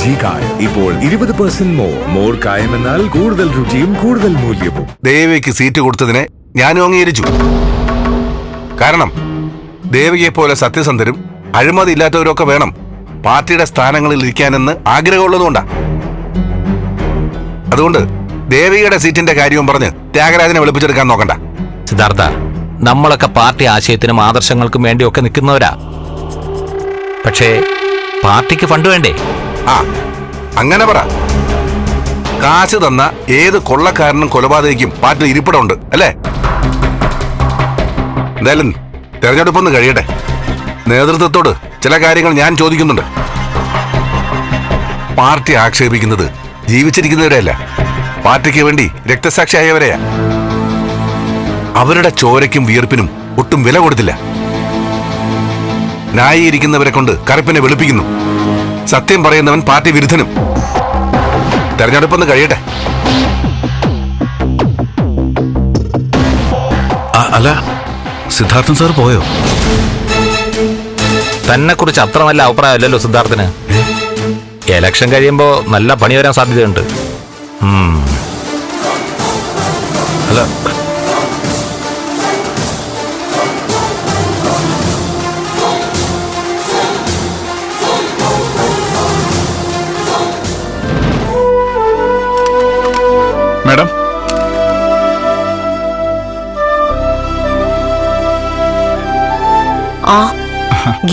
G കായം ഇപ്പോൾ ഇരുപത് പെർസെന്റ് മോർ മോർ കായം എന്നാൽ കൂടുതൽ രുചിയും കൂടുതൽ മൂല്യവും. ദേവിക്ക് സീറ്റ് കൊടുത്തതിനെ ഞാനും അംഗീകരിച്ചു. കാരണം ദേവികയെ പോലെ സത്യസന്ധരും അഴിമതി ഇല്ലാത്തവരൊക്കെ വേണം പാർട്ടിയുടെ സ്ഥാനങ്ങളിൽ ഇരിക്കാനെന്ന് ആഗ്രഹമുള്ളതുകൊണ്ടാ. അതുകൊണ്ട് ദേവികയുടെ സീറ്റിന്റെ കാര്യവും പറഞ്ഞ് ത്യാഗരാജനെ വെളുപ്പിച്ചെടുക്കാൻ നോക്കണ്ട. സിദ്ധാർത്ഥ നമ്മളൊക്കെ പാർട്ടി ആശയത്തിനും ആദർശങ്ങൾക്കും വേണ്ടിയൊക്കെ നിൽക്കുന്നവരാ. പക്ഷേ പാർട്ടിക്ക് ഫണ്ട് വേണ്ടേ? ആ അങ്ങനെ പറ. കാശ് തന്ന ഏത് കൊള്ളക്കാരനും കൊലപാതകയ്ക്കും പാറ്റിൽ ഇരിപ്പിടമുണ്ട് അല്ലേ? എന്തായാലും തെരഞ്ഞെടുപ്പൊന്ന് കഴിയട്ടെ. നേതൃത്വത്തോട് ചില കാര്യങ്ങൾ ഞാൻ ചോദിക്കുന്നുണ്ട്. പാർട്ടി ആക്ഷേപിക്കുന്നത് ജീവിച്ചിരിക്കുന്നവരെയല്ല പാർട്ടിക്ക് വേണ്ടി രക്തസാക്ഷിയായവരെയാ. അവരുടെ ചോരയ്ക്കും വിയർപ്പിനും ഒട്ടും വില കൊടുത്തില്ല. നായിരിക്കുന്നവരെ കൊണ്ട് കറുപ്പിനെ വെളുപ്പിക്കുന്നു. സത്യം പറയുന്നവൻ പാർട്ടി വിരുദ്ധനും. തെരഞ്ഞെടുപ്പൊന്ന് കഴിയട്ടെ. അല്ല സിദ്ധാർത്ഥൻ സാർ പോയോ? തന്നെ കുറിച്ച് അത്ര നല്ല അഭിപ്രായമല്ലല്ലോ സിദ്ധാർത്ഥന്. എലക്ഷൻ കഴിയുമ്പോ നല്ല പണി വരാൻ സാധ്യതയുണ്ട്. അല്ല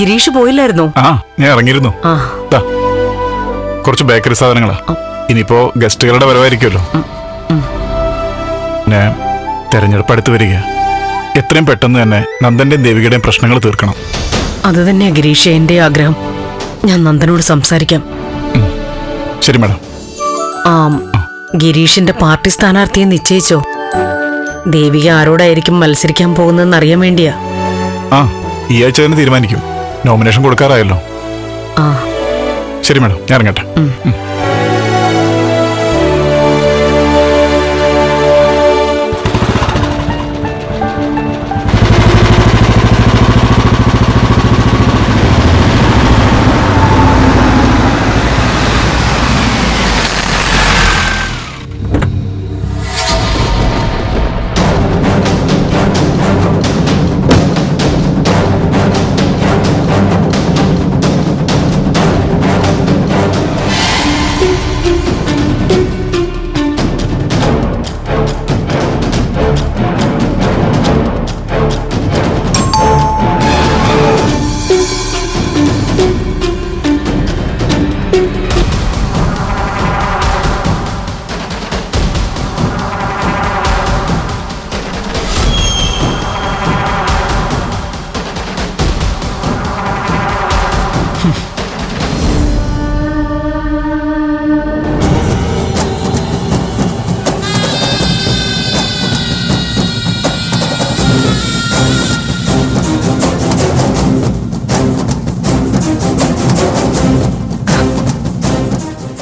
ഗിരീഷ് പോയില്ലായിരുന്നു? ആ ഞാൻ ഇറങ്ങിയിരുന്നു. ആ. ദാ, കുറച്ച് ബേക്കറി സാധനങ്ങളാ. ഇനിയിപ്പോ ഗസ്റ്റുകളുടെ വരവായിരിക്കുമല്ലോ. ഞാൻ തെരഞ്ഞെടുപ്പ് അടുത്ത് വരിക. എത്രയും പെട്ടെന്ന് തന്നെ നന്ദന്റെയും ദേവികയുടെയും പ്രശ്നങ്ങൾ തീർക്കണം. അത് തന്നെയാ ഗിരീഷ് എന്റെ ആഗ്രഹം. ഞാൻ നന്ദനോട് സംസാരിക്കാം. ശരി മാഡം. ആ. ഗിരീഷിന്റെ പാർട്ടി സ്ഥാനാർത്ഥിയെ നിശ്ചയിച്ചോ? ദേവിക ആരോടായിരിക്കും മത്സരിക്കാൻ പോകുന്നതെന്ന് അറിയാൻ വേണ്ടിയാ. ആ ഈ ആഴ്ച തന്നെ തീരുമാനിക്കും. നോമിനേഷൻ കൊടുക്കാറായല്ലോ. ശരി മാഡം ഞാൻ ഇറങ്ങട്ടെ.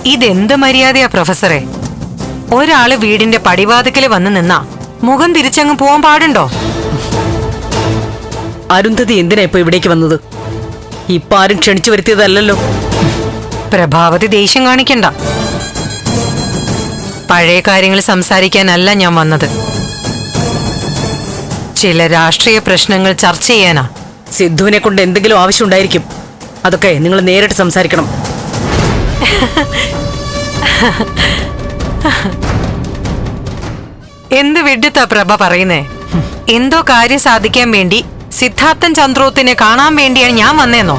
ഇതെന്ത് മര്യാദയാ പ്രൊഫസറെ? ഒരാൾ വീടിന്റെ പടിവാതിക്കൽ വന്ന് നിന്നാ മുഖം തിരിച്ചങ്ങ് പോവാൻ പാടുണ്ടോ? അരുന്ധതി എന്തിനാ ഇപ്പൊ ഇവിടേക്ക് വന്നത്? ഇപ്പൊ ആരും ക്ഷണിച്ചു വരുത്തിയതല്ലല്ലോ. പ്രഭാവതി ദേഷ്യം കാണിക്കണ്ട. പഴയ കാര്യങ്ങൾ സംസാരിക്കാനല്ല ഞാൻ വന്നത്. ചില രാഷ്ട്രീയ പ്രശ്നങ്ങൾ ചർച്ച ചെയ്യാനാ. സിദ്ധുവിനെ കൊണ്ട് എന്തെങ്കിലും ആവശ്യമുണ്ടായിരിക്കും. അതൊക്കെ നിങ്ങൾ നേരിട്ട് സംസാരിക്കണം. എന്ത് വിഡിത്താ പ്രഭ പറയുന്നേ? എന്തോ കാര്യം സാധിക്കാൻ വേണ്ടി സിദ്ധാർത്ഥൻ ചന്ദ്രോത്തിനെ കാണാൻ വേണ്ടിയാണ് ഞാൻ വന്നേന്നോ?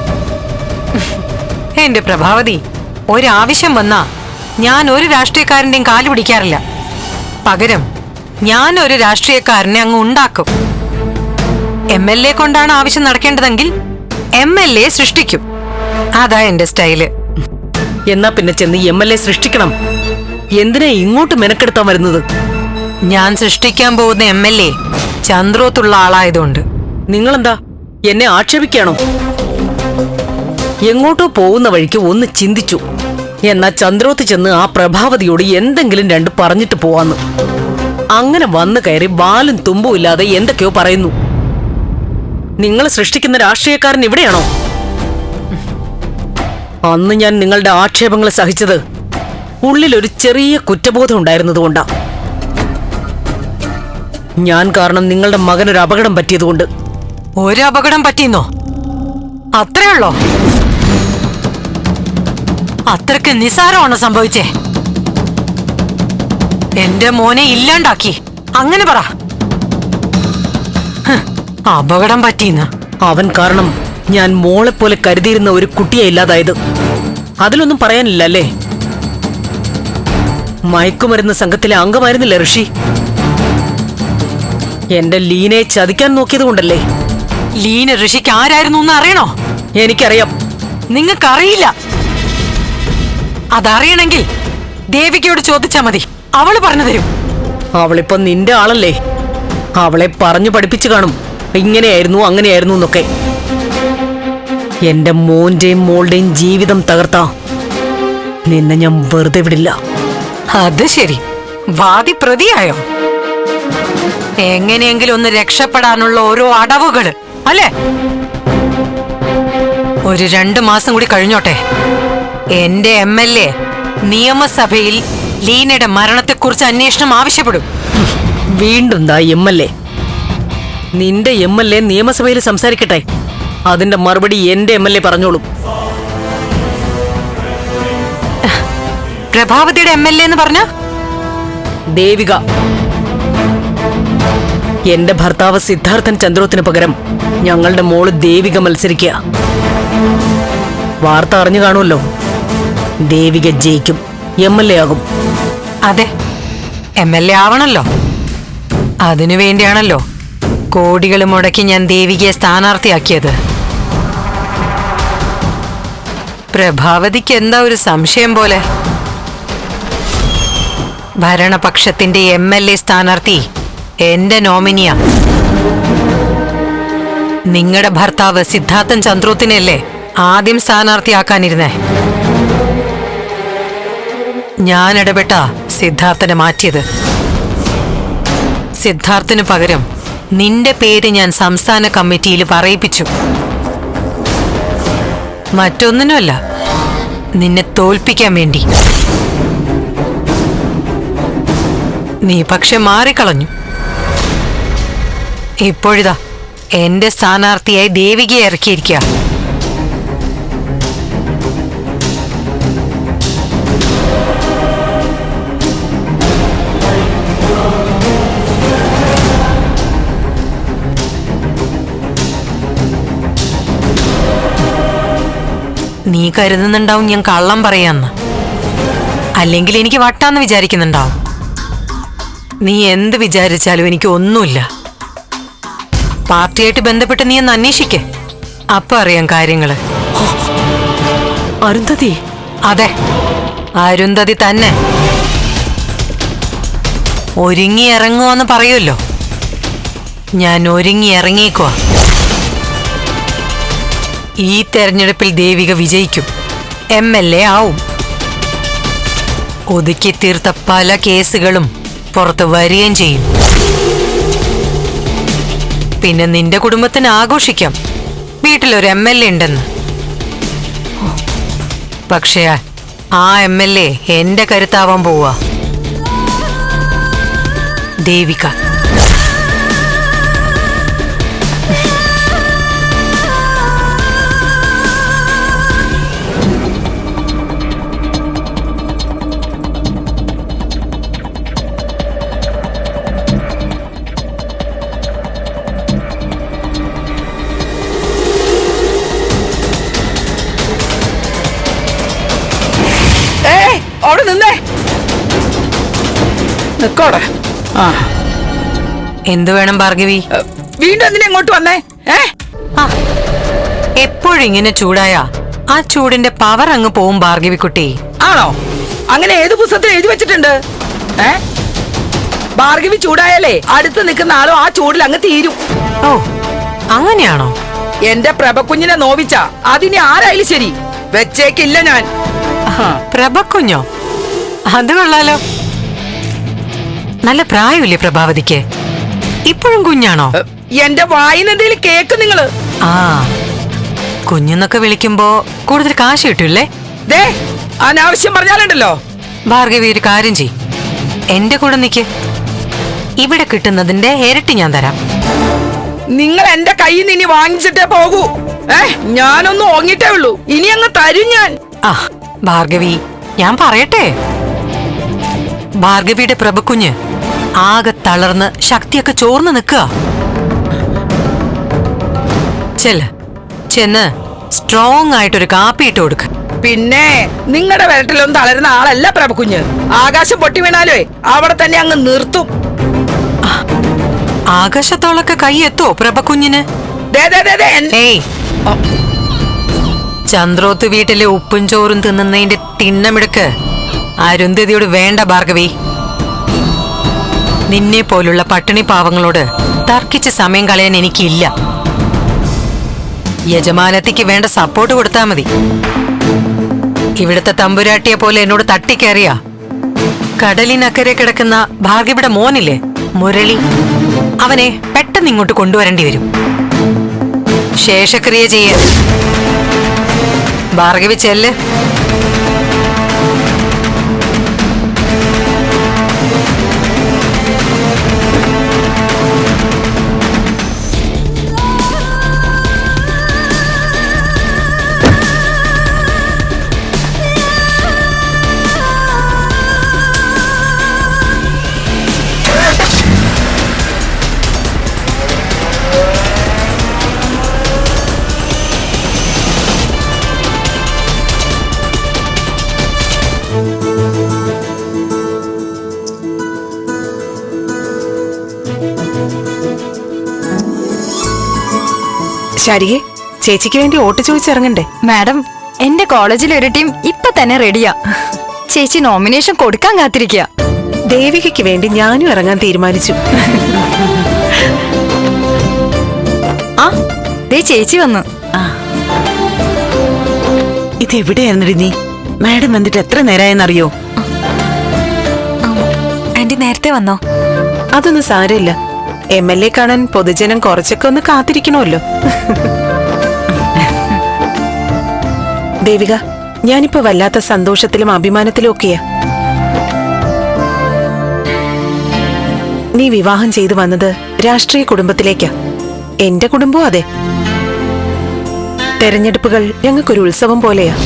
എന്റെ പ്രഭാവതി ഒരാവശ്യം വന്നാ ഞാൻ ഒരു രാഷ്ട്രീയക്കാരന്റെയും കാൽ പിടിക്കാറില്ല. പകരം ഞാൻ ഒരു രാഷ്ട്രീയക്കാരനെ അങ്ങ് ഉണ്ടാക്കും. എം എൽ എ കൊണ്ടാണ് ആവശ്യം നടക്കേണ്ടതെങ്കിൽ എം എൽ എ സൃഷ്ടിക്കും. അതാ എന്റെ സ്റ്റൈൽ. എന്നാ പിന്നെ ചെന്ന് എം എൽ എ സൃഷ്ടിക്കണം. എന്തിനാ ഇങ്ങോട്ട് മെനക്കെടുത്താൻ വരുന്നത്? ഞാൻ സൃഷ്ടിക്കാൻ പോകുന്ന എം എൽ എ ചന്ദ്രോത്തുള്ള ആളായതുകൊണ്ട്. നിങ്ങളെന്താ? എന്നെ ആക്ഷേപിക്കാണോ എങ്ങോട്ടോ പോകുന്ന വഴിക്ക് ഒന്ന് ചിന്തിച്ചു. എന്നാ ചന്ദ്രോത്ത് ചെന്ന് ആ പ്രഭാവതിയോട് എന്തെങ്കിലും രണ്ട് പറഞ്ഞിട്ട് പോവാന്ന്. അങ്ങനെ വന്നു കയറി ബാലും തുമ്പും ഇല്ലാതെ എന്തൊക്കെയോ പറയുന്നു. നിങ്ങൾ സൃഷ്ടിക്കുന്ന രാഷ്ട്രീയക്കാരൻ ഇവിടെയാണോ? അന്ന് ഞാൻ നിങ്ങളുടെ ആക്ഷേപങ്ങൾ സഹിച്ചത് ഉള്ളിൽ ഒരു ചെറിയ കുറ്റബോധം ഉണ്ടായിരുന്നതുകൊണ്ടാ ഞാൻ കാരണം നിങ്ങളുടെ മകനൊരു അപകടം പറ്റിയതുകൊണ്ട്. ഒരു അപകടം പറ്റിയെന്നോ? അത്രയുള്ളോ? അത്രയ്ക്ക് നിസാരമാണോ സംഭവിച്ചേ? എന്റെ മോനെ ഇല്ലാണ്ടാക്കി. അങ്ങനെ പറ. അപകടം പറ്റിയെന്ന്. അവൻ കാരണം ഞാൻ മോളെ പോലെ കരുതിയിരുന്ന ഒരു കുട്ടിയെ ഇല്ലാതായത്. അതിലൊന്നും പറയാനില്ല അല്ലേ മയക്കുമരുന്ന് സംഘത്തിലെ അംഗമായിരുന്നില്ല ഋഷി? എന്റെ ലീനയെ ചതിക്കാൻ നോക്കിയത് കൊണ്ടല്ലേ? ലീന ഋഷിക്ക് ആരായിരുന്നു എന്ന് അറിയണോ? എനിക്കറിയാം. നിങ്ങൾക്കറിയില്ല. അതറിയണമെങ്കിൽ ദേവികയോട് ചോദിച്ചാ മതി. അവൾ പറഞ്ഞു തരും. അവളിപ്പോ നിന്റെ ആളല്ലേ? അവളെ പറഞ്ഞു പഠിപ്പിച്ചു കാണും. ഇങ്ങനെയായിരുന്നു അങ്ങനെയായിരുന്നു എന്നൊക്കെ. എന്റെ മോന്റെയും മോളുടെയും ജീവിതം തകർത്താ. നിന്നെ ഞാൻ വെറുതെ വിടില്ല. അത് ശരി. വാദി പ്രതിയായോ? എങ്ങനെയെങ്കിലും ഒന്ന് രക്ഷപ്പെടാനുള്ള ഓരോ അടവുകൾ അല്ലേ? ഒരു രണ്ടു മാസം കൂടി കഴിഞ്ഞോട്ടെ. എന്റെ എം എൽ എ നിയമസഭയിൽ ലീനയുടെ മരണത്തെക്കുറിച്ച് അന്വേഷണം ആവശ്യപ്പെടും. വീണ്ടും ദാ എം എൽ എ. നിന്റെ എം എൽ എ നിയമസഭയിൽ സംസാരിക്കട്ടെ. അതിന്റെ മറുപടി എന്റെ എം എൽ എ പറഞ്ഞോളും. പ്രഭാവതിയുടെ എം എൽ എ എന്ന് പറഞ്ഞ? ദേവിക. എന്റെ ഭർത്താവ് സിദ്ധാർത്ഥൻ ചന്ദ്രോത്തിന് പകരം ഞങ്ങളുടെ മോൾ ദേവിക മത്സരിക്കുക വാർത്ത അറിഞ്ഞു കാണുമല്ലോ. ദേവിക ജയിക്കും എം എൽ എ ആകും. അതെ എം എൽ എ ആവണല്ലോ. അതിനു വേണ്ടിയാണല്ലോ കോടികൾ മുടക്കി ഞാൻ ദേവികയെ സ്ഥാനാർത്ഥിയാക്കിയത്. പ്രഭാവതിക്ക് എന്താ ഒരു സംശയം പോലെ? ഭരണപക്ഷത്തിന്റെ എം എൽ എ സ്ഥാനാർത്ഥി എന്റെ നോമിനിയാ. നിങ്ങളുടെ ഭർത്താവ് സിദ്ധാർത്ഥൻ ചന്ദ്രോത്തിനല്ലേ ആദ്യം സ്ഥാനാർത്ഥിയാക്കാനിരുന്നേ? ഞാൻ ഇടപെട്ട സിദ്ധാർത്ഥനെ മാറ്റിയത്. സിദ്ധാർത്ഥന് പകരം നിന്റെ പേര് ഞാൻ സംസ്ഥാന കമ്മിറ്റിയിൽ പറയിപ്പിച്ചു. മറ്റൊന്നിനുമല്ല നിന്നെ തോൽപ്പിക്കാൻ വേണ്ടി. നീ പക്ഷെ മാറിക്കളഞ്ഞു. ഇപ്പോഴിതാ എന്റെ സ്ഥാനാർത്ഥിയായി ദേവികയെ ഇറക്കിയിരിക്കുക നീ കരുതുന്നുണ്ടാവും ഞാൻ കള്ളം പറയാന്ന്. അല്ലെങ്കിൽ എനിക്ക് വട്ടാന്ന് വിചാരിക്കുന്നുണ്ടാവും. നീ എന്ത് വിചാരിച്ചാലും എനിക്ക് ഒന്നുമില്ല. പാർട്ടിയായിട്ട് ബന്ധപ്പെട്ട് നീ ഒന്ന് അന്വേഷിക്കേ. അപ്പൊ അറിയാം കാര്യങ്ങൾ. അരുന്ധതി? അതെ. അരുന്ധതി തന്നെ. ഒരുങ്ങി ഇറങ്ങുവെന്ന് പറയുമല്ലോ. ഞാൻ ഒരുങ്ങി ഇറങ്ങിയേക്കുവാ ഈ തെരഞ്ഞെടുപ്പിൽ ദേവിക വിജയിക്കും. എം എൽ എ ആവും. ഒതുക്കി തീർത്ത പല കേസുകളും പുറത്ത് വരികയും ചെയ്യും. പിന്നെ നിന്റെ കുടുംബത്തിന് ആഘോഷിക്കാം. വീട്ടിലൊരു എം എൽ എ ഉണ്ടെന്ന്. പക്ഷേ ആ എം എൽ എ എന്റെ കരുത്താവാൻ പോവാ. ദേവിക. നിക്കോടെ. ആ. എന്തു വേണം ഭാർഗവി? വീണ്ടും എന്തിനാ ഇങ്ങോട്ട് വന്നേ? ഏ? എപ്പോഴും ഇങ്ങനെ ചൂടായ? ആ ചൂടിന്റെ പവർ അങ്ങ് പോവും ഭാർഗവി കുട്ടി ആണോ? അങ്ങനെ ഏത് പുസ്തകത്തിൽ എഴുതി വെച്ചിട്ടുണ്ട്? ഏ? ഭാർഗവി ചൂടായാലേ അടുത്ത് നിൽക്കുന്ന ആളും ആ ചൂടിൽ അങ്ങ് തീരും. ഓ അങ്ങനെയാണോ? എന്റെ പ്രഭക്കുഞ്ഞിനെ നോവിച്ച. അതിനെ ആരായാലും ശരി. വെച്ചേക്കില്ല ഞാൻ. പ്രഭക്കുഞ്ഞോ? അത് കൊള്ളാലോ. നല്ല പ്രായമില്ലേ പ്രഭാവതിക്ക്? ഇപ്പോഴും കുഞ്ഞാണോ? എന്റെ വായിനെന്തേലും എന്തെങ്കിലും കേക്ക് നിങ്ങൾ. ആ കുഞ്ഞെന്നൊക്കെ വിളിക്കുമ്പോ കൂടുതൽ കാശ് കിട്ടൂല്ലേ? ദേ അനാവശ്യം പറഞ്ഞാലുണ്ടല്ലോ. ഭാർഗവി ഒരു കാര്യം ചെയ് എന്റെ കൂടെ നിക്ക്. ഇവിടെ കിട്ടുന്നതിന്റെ ഇരട്ടി ഞാൻ തരാം. നിങ്ങൾ എന്റെ കയ്യിൽ നിന്ന് ഇനി വാങ്ങിച്ചിട്ടേ പോകൂ. ഏ ഞാനൊന്നും ഓങ്ങിട്ടേ ഉള്ളൂ. ഇനി അങ്ങ് തരും ഞാൻ. ആ ഭാർഗവി ഞാൻ പറയട്ടെ? ഭാർഗവിയുടെ പ്രഭക്കുഞ്ഞ് ആകെ തളർന്ന് ശക്തിയൊക്കെ ചോർന്ന് നിൽക്കുക. ചെല്ല്. ചെന്ന് സ്ട്രോങ് ആയിട്ടൊരു കാപ്പി ഇട്ട് കൊടുക്ക. പിന്നെ നിങ്ങളുടെ വിരട്ടിലൊന്നും തളരുന്ന ആളല്ല പ്രഭകുഞ്ഞ്. ആകാശം പൊട്ടി വീണാലേ അവിടെ തന്നെ അങ്ങ് നിർത്തും. ആകാശത്തോളൊക്കെ കൈ എത്തോ പ്രഭകുഞ്ഞിന്? ഏയ്. ചന്ദ്രോത്ത് വീട്ടിലെ ഉപ്പും ചോറും തിന്നുന്നതിന്റെ തിണ്ണമിടുക്ക് അരുന്ധതിയോട് വേണ്ട ഭാർഗവി. നിന്നെ പോലുള്ള പട്ടിണി പാവങ്ങളോട് തർക്കിച്ച് സമയം കളയാൻ എനിക്കില്ല. യജമാനത്തിക്ക് വേണ്ട സപ്പോർട്ട് കൊടുത്താ മതി. ഇവിടുത്തെ തമ്പുരാട്ടിയെ പോലെ എന്നോട് തട്ടിക്കേറിയ കടലിനക്കരെ കിടക്കുന്ന ഭാഗ്യവിടെ മോനില്ലേ മുരളി അവനെ പെട്ടെന്ന് ഇങ്ങോട്ട് കൊണ്ടുവരേണ്ടി വരും. ശേഷക്രിയ ചെയ്യാൻ ഭാർഗവി ചെല്ല്. ശരിയെ ചേച്ചിക്ക് വേണ്ടി വോട്ട് ചോദിച്ചിറങ്ങണ്ടേ മാഡം എന്റെ കോളേജിലെ ഒരു ടീം ഇപ്പൊ തന്നെ റെഡിയാ. ചേച്ചി നോമിനേഷൻ കൊടുക്കാൻ കാത്തിരിക്കുക ദേവികയ്ക്ക് വേണ്ടി ഞാനും ഇറങ്ങാൻ തീരുമാനിച്ചു. ആ ദേ ചേച്ചി വന്നു. ഇതെവിടെയായിരുന്നടി നീ? മാഡം വന്നിട്ട് എത്ര നേരായെന്നറിയോ? ആന്റി നേരത്തെ വന്നോ? അതൊന്നും സാരമില്ല. എം എൽ എ കാണാൻ പൊതുജനം കുറച്ചൊക്കെ ഒന്ന് കാത്തിരിക്കണമല്ലോ. ദേവിക ഞാനിപ്പോ വല്ലാത്ത സന്തോഷത്തിലും അഭിമാനത്തിലും ഒക്കെയാ. നീ വിവാഹം ചെയ്തു വന്നത് രാഷ്ട്രീയ കുടുംബത്തിലേക്കാ. എന്റെ കുടുംബവും അതെ. തെരഞ്ഞെടുപ്പുകൾ ഞങ്ങൾക്കൊരു ഉത്സവം പോലെയാ.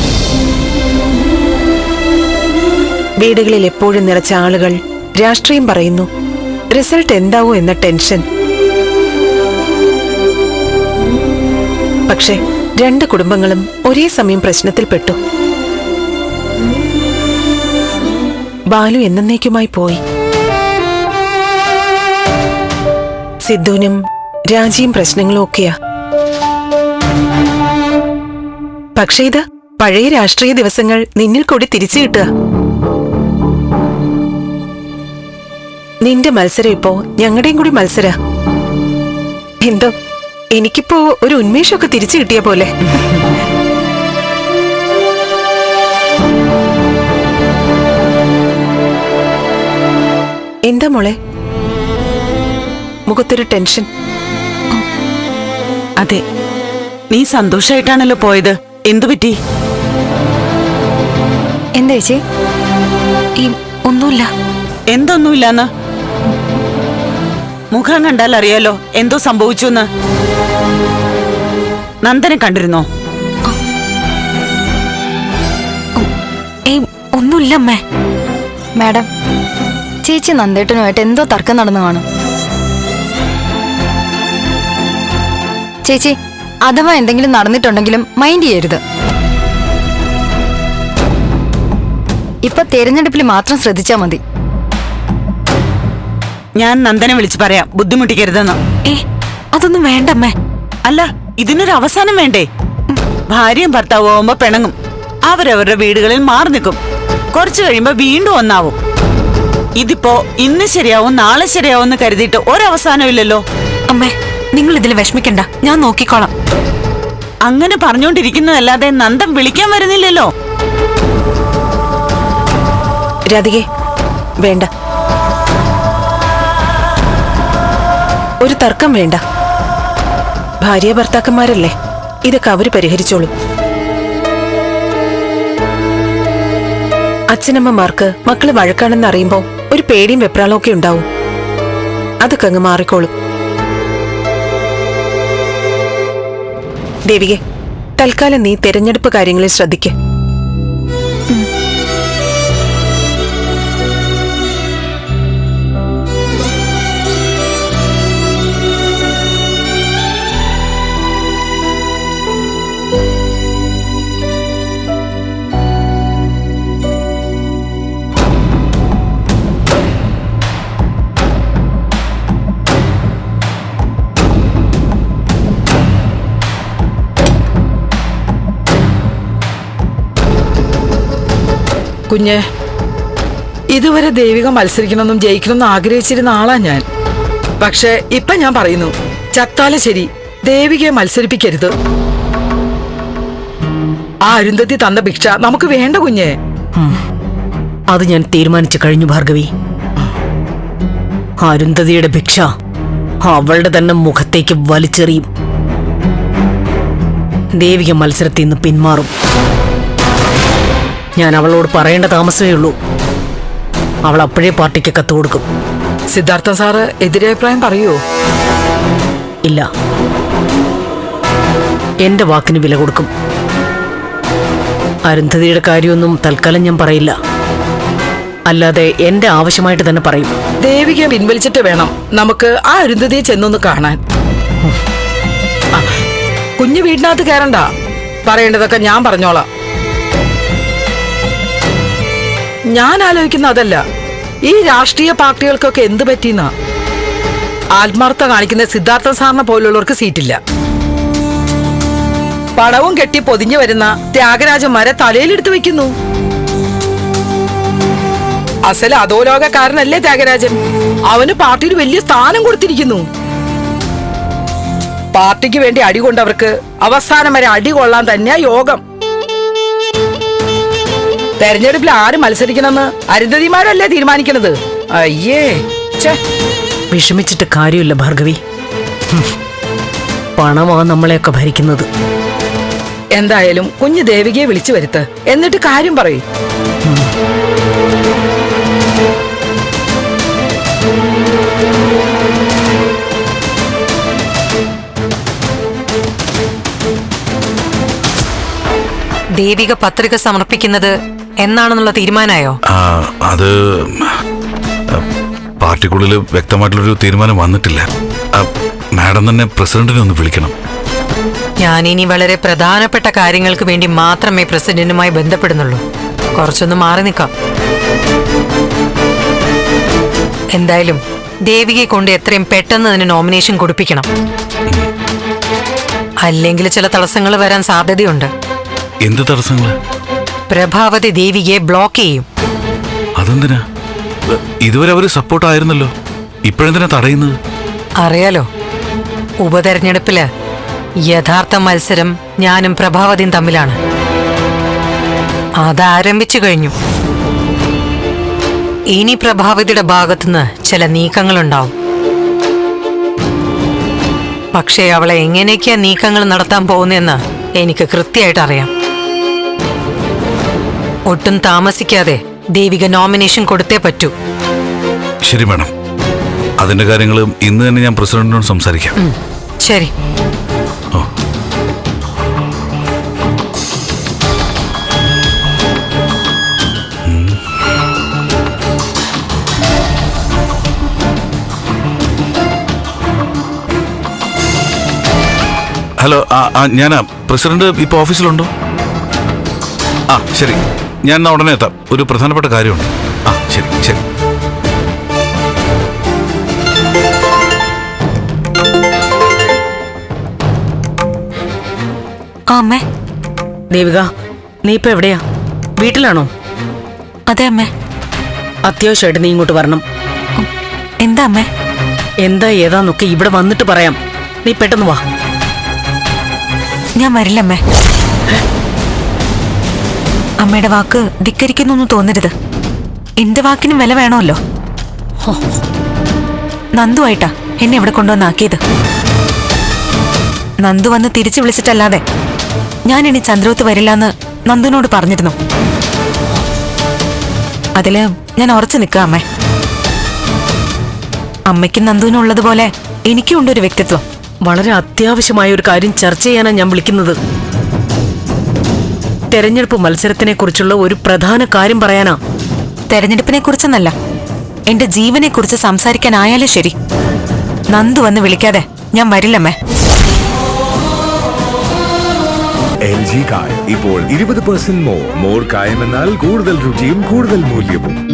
വീടുകളിൽ എപ്പോഴും നിറച്ച ആളുകൾ രാഷ്ട്രീയം പറയുന്നു. റിസൾട്ട് എന്താവോ എന്ന ടെൻഷൻ. പക്ഷേ രണ്ട് കുടുംബങ്ങളും ഒരേ സമയം പ്രശ്നത്തിൽപ്പെട്ടു ബാലു എന്നേക്കുമായി പോയി. സിദ്ധുവിനും രാജിയും പ്രശ്നങ്ങളും ഒക്കെയാ. പക്ഷേ ഇത് പഴയ രാഷ്ട്രീയ ദിവസങ്ങൾ നിന്നിൽ കൂടി തിരിച്ചു കിട്ടുക. നിന്റെ മത്സരം ഇപ്പോ ഞങ്ങളുടെയും കൂടി മത്സര. എന്തോ എനിക്കിപ്പോ ഒരു ഉന്മേഷമൊക്കെ തിരിച്ചു കിട്ടിയ പോലെ. എന്താ മോളെ? മുഖത്തൊരു ടെൻഷൻ. അതെ നീ സന്തോഷായിട്ടാണല്ലോ പോയത്. എന്തു പറ്റി? എന്താ ചേച്ചി? ഈ ഒന്നുമില്ല. എന്തൊന്നുമില്ലെന്ന്? മുഖം കണ്ടാൽ അറിയാലോ എന്തോ സംഭവിച്ചു എന്ന് നന്ദനെ കണ്ടിരുന്നോ? ഏയ് ഒന്നുമില്ല അമ്മേ. മാഡം ചേച്ചി നന്ദേട്ടനുമായിട്ട് എന്തോ തർക്കം നടന്നു കാണും. ചേച്ചി അഥവാ എന്തെങ്കിലും നടന്നിട്ടുണ്ടെങ്കിലും മൈൻഡ് ചെയ്യരുത്. ഇപ്പൊ തെരഞ്ഞെടുപ്പിൽ മാത്രം ശ്രദ്ധിച്ചാൽ മതി. ഞാൻ നന്ദനെ വിളിച്ച് പറയാം. ബുദ്ധിമുട്ടിക്കരുതെന്ന്. ഏ അതൊന്നും വേണ്ടമ്മേ. അല്ല ഇതിനൊരു അവസാനം വേണ്ടേ? ഭാര്യയും ഭർത്താവും ആവുമ്പോ പിണങ്ങും. അവരവരുടെ വീടുകളിൽ മാറി നിൽക്കും. കുറച്ചു കഴിയുമ്പോ വീണ്ടും ഒന്നാവും. ഇതിപ്പോ ഇന്ന് ശരിയാവും നാളെ ശരിയാവും എന്ന് കരുതിയിട്ട് ഒരവസാനം ഇല്ലല്ലോ. അമ്മേ നിങ്ങൾ ഇതിൽ വിഷമിക്കണ്ട. ഞാൻ നോക്കിക്കോളാം. അങ്ങനെ പറഞ്ഞുകൊണ്ടിരിക്കുന്നതല്ലാതെ നന്ദൻ വിളിക്കാൻ വരുന്നില്ലല്ലോ. രാധികെ വേണ്ട. ഒരു തർക്കം വേണ്ട. ഭാര്യ ഭർത്താക്കന്മാരല്ലേ? ഇതൊക്കെ അവർ പരിഹരിച്ചോളും. അച്ഛനമ്മമാർക്ക് മക്കൾ വഴക്കാണെന്ന് അറിയുമ്പോൾ ഒരു പേടിയും വെപ്രാളവും ഒക്കെ ഉണ്ടാവും. അതൊക്കെ അങ്ങ് മാറിക്കോളും. ദേവികെ തൽക്കാലം നീ തെരഞ്ഞെടുപ്പ് കാര്യങ്ങളിൽ ശ്രദ്ധിക്ക. കുഞ്ഞ് ഇതുവരെ ദൈവിക മത്സരിക്കണമെന്നും ജയിക്കണമെന്നും ആഗ്രഹിച്ചിരുന്ന ആളാ ഞാൻ. പക്ഷെ ഇപ്പൊ ഞാൻ പറയുന്നു ചത്താൽ ശരി ദേവികയെ മത്സരിപ്പിക്കരുത്. ആ അരുന്ധതി തന്ന ഭിക്ഷ നമുക്ക് വേണ്ട കുഞ്ഞെ. അത് ഞാൻ തീരുമാനിച്ചു കഴിഞ്ഞു ഭാർഗവി. അരുന്ധതിയുടെ ഭിക്ഷ അവളുടെ തന്നെ മുഖത്തേക്ക് വലിച്ചെറിയും. ദേവിക മത്സരത്തിൽ നിന്ന് പിന്മാറും. ഞാൻ അവളോട് പറയേണ്ട താമസമേ ഉള്ളൂ. അവൾ അപ്പോഴേ പാർട്ടിക്ക് കത്ത് കൊടുക്കും. സിദ്ധാർത്ഥ സാറ് എതിരഭിപ്രായം പറയൂ ഇല്ല. എന്റെ വാക്കിന് വില കൊടുക്കും. അരുന്ധതിയുടെ കാര്യമൊന്നും തൽക്കാലം ഞാൻ പറയില്ല. അല്ലാതെ എന്റെ ആവശ്യമായിട്ട് തന്നെ പറയും. ദേവിക പിൻവലിച്ചിട്ട് വേണം നമുക്ക് ആ അരുന്ധതിയെ ചെന്നൊന്ന് കാണാൻ. കുഞ്ഞു വീടിനകത്ത് കയറണ്ട. പറയേണ്ടതൊക്കെ ഞാൻ പറഞ്ഞോളാം. ഞാൻ ആലോചിക്കുന്ന അതല്ല. ഈ രാഷ്ട്രീയ പാർട്ടികൾക്കൊക്കെ എന്ത് പറ്റിയെന്നാ? ആത്മാർത്ഥ കാണിക്കുന്ന സിദ്ധാർത്ഥ സാറിനെ പോലുള്ളവർക്ക് സീറ്റില്ല. പടവും കെട്ടി പൊതിഞ്ഞു വരുന്ന ത്യാഗരാജന്മാരെ തലയിലെടുത്ത് വെക്കുന്നു. അസല അധോലോകക്കാരനല്ലേ ത്യാഗരാജൻ? അവന് പാർട്ടിയിൽ വലിയ സ്ഥാനം കൊടുത്തിരിക്കുന്നു. പാർട്ടിക്ക് വേണ്ടി അടി കൊണ്ടവർക്ക് അവസാനം വരെ അടി കൊള്ളാൻ തന്നെയാ യോഗം. തെരഞ്ഞെടുപ്പിൽ ആര് മത്സരിക്കണമെന്ന് അരുന്ധതിമാരല്ലേ തീരുമാനിക്കണത് അയ്യേ ഛേ. വിഷമിച്ചിട്ട് കാര്യമില്ല ഭാർഗവി. പണമാ നമ്മളെയൊക്കെ ഭരിക്കുന്നത്. എന്തായാലും കുഞ്ഞു ദേവികയെ വിളിച്ചു വരുത്ത്. എന്നിട്ട് കാര്യം പറയും. ദേവിക പത്രിക സമർപ്പിക്കുന്നത് എന്നാണെന്നുള്ള തീരുമാനമായോ? അത് പാർട്ടിക്കുള്ളിൽ വ്യക്തമായിട്ടുള്ളൊരു തീരുമാനം വന്നിട്ടില്ല. മാഡം തന്നെ പ്രസിഡന്റിനെ ഒന്ന് വിളിക്കണം. ഞാനിനി വളരെ പ്രധാനപ്പെട്ട കാര്യങ്ങൾക്ക് വേണ്ടി മാത്രമേ പ്രസിഡന്റുമായി ബന്ധപ്പെടുന്നുള്ളൂ. കുറച്ചൊന്ന് മാറി നിൽക്കാം. എന്തായാലും ദേവികയെ കൊണ്ട് എത്രയും പെട്ടെന്ന് അതിന് നോമിനേഷൻ കൊടുപ്പിക്കണം. അല്ലെങ്കിൽ ചില തടസ്സങ്ങൾ വരാൻ സാധ്യതയുണ്ട്. എന്ത് തടസ്സങ്ങൾ? പ്രഭാവതി ദേവിയെ ബ്ലോക്ക് ചെയ്യും. അതെന്തിനാ? ഇതുവരെ അവർ സപ്പോർട്ട് ആയിരുന്നല്ലോ. ഇപ്പോഴെന്തിനാ തടയുന്നത്? അറിയാലോ. ഉപതെരഞ്ഞെടുപ്പിൽ യഥാർത്ഥ മത്സരം ഞാനും പ്രഭാവതിയും തമ്മിലാണ്. അതാരംഭിച്ചു കഴിഞ്ഞു. ഇനി പ്രഭാവതിയുടെ ഭാഗത്തുനിന്ന് ചില നീക്കങ്ങളുണ്ടാവും. പക്ഷേ അവളെ എങ്ങനെയൊക്കെയാ നീക്കങ്ങൾ നടത്താൻ പോകുന്നതെന്ന് എനിക്ക് കൃത്യമായിട്ട് അറിയാം. ഒട്ടും താമസിക്കാതെ ദേവിക നോമിനേഷൻ കൊടുത്തേ പറ്റൂ. ശരി മാഡം. അതിന്റെ കാര്യങ്ങൾ ഇന്ന് തന്നെ ഞാൻ പ്രസിഡന്റിനോട് സംസാരിക്കാം. ശരി. ഹലോ ഞാൻ ആ ഞാനാ. പ്രസിഡന്റ് ഇപ്പൊ ഓഫീസിലുണ്ടോ? ആ ശരി. ഞാൻ എന്നാ ഉടനെ എത്താം. ഒരു പ്രധാനപ്പെട്ട കാര്യമുണ്ട്. ആ ശരി ശരി. അമ്മേ. ദേവിക നീ ഇപ്പൊ എവിടെയാ? വീട്ടിലാണോ? അതെ അമ്മേ. അത്യാവശ്യമായിട്ട് നീ ഇങ്ങോട്ട് വരണം. എന്താ അമ്മേ? എന്താ ഏതാന്നൊക്കെ ഇവിടെ വന്നിട്ട് പറയാം. നീ പെട്ടെന്ന് വാ. ഞാൻ വരില്ലമ്മേ അമ്മയുടെ വാക്ക് ധിക്കരിക്കുന്നൊന്നും തോന്നരുത്. എന്റെ വാക്കിനും വില വേണമല്ലോ. നന്ദു നന്ദുവായിട്ടാ എന്നെ ഇവിടെ കൊണ്ടുവന്നാക്കിയത്. നന്ദു വന്ന് തിരിച്ചു വിളിച്ചിട്ടല്ലാതെ ഞാൻ ഇനി ചന്ദ്രോത്ത് വരില്ലെന്ന് നന്ദുവിനോട് പറഞ്ഞിരുന്നു. അതിൽ ഞാൻ ഉറച്ചു നിൽക്കാം അമ്മേ. അമ്മയ്ക്കും നന്ദുവിനും ഉള്ളതുപോലെ എനിക്കും ഉണ്ട് ഒരു വ്യക്തിത്വം. വളരെ അത്യാവശ്യമായ ഒരു കാര്യം ചർച്ച ചെയ്യാനാണ് ഞാൻ വിളിക്കുന്നത്. തെരഞ്ഞെടുപ്പ് മത്സരത്തിനെ കുറിച്ചുള്ള ഒരു പ്രധാന കാര്യം പറയാനാ. തെരഞ്ഞെടുപ്പിനെ കുറിച്ചെന്നല്ല എന്റെ ജീവനെ കുറിച്ച് സംസാരിക്കാനായാലും ശരി. നന്ദു വന്ന് വിളിക്കാതെ ഞാൻ വരില്ലമ്മേ. എൽ ജി കായം. ഇപ്പോൾ ഇരുപത് പെർസെന്റ് മോർ മോർ കായം എന്നാൽ കൂടുതൽ രുചിയും കൂടുതൽ മൂല്യവും.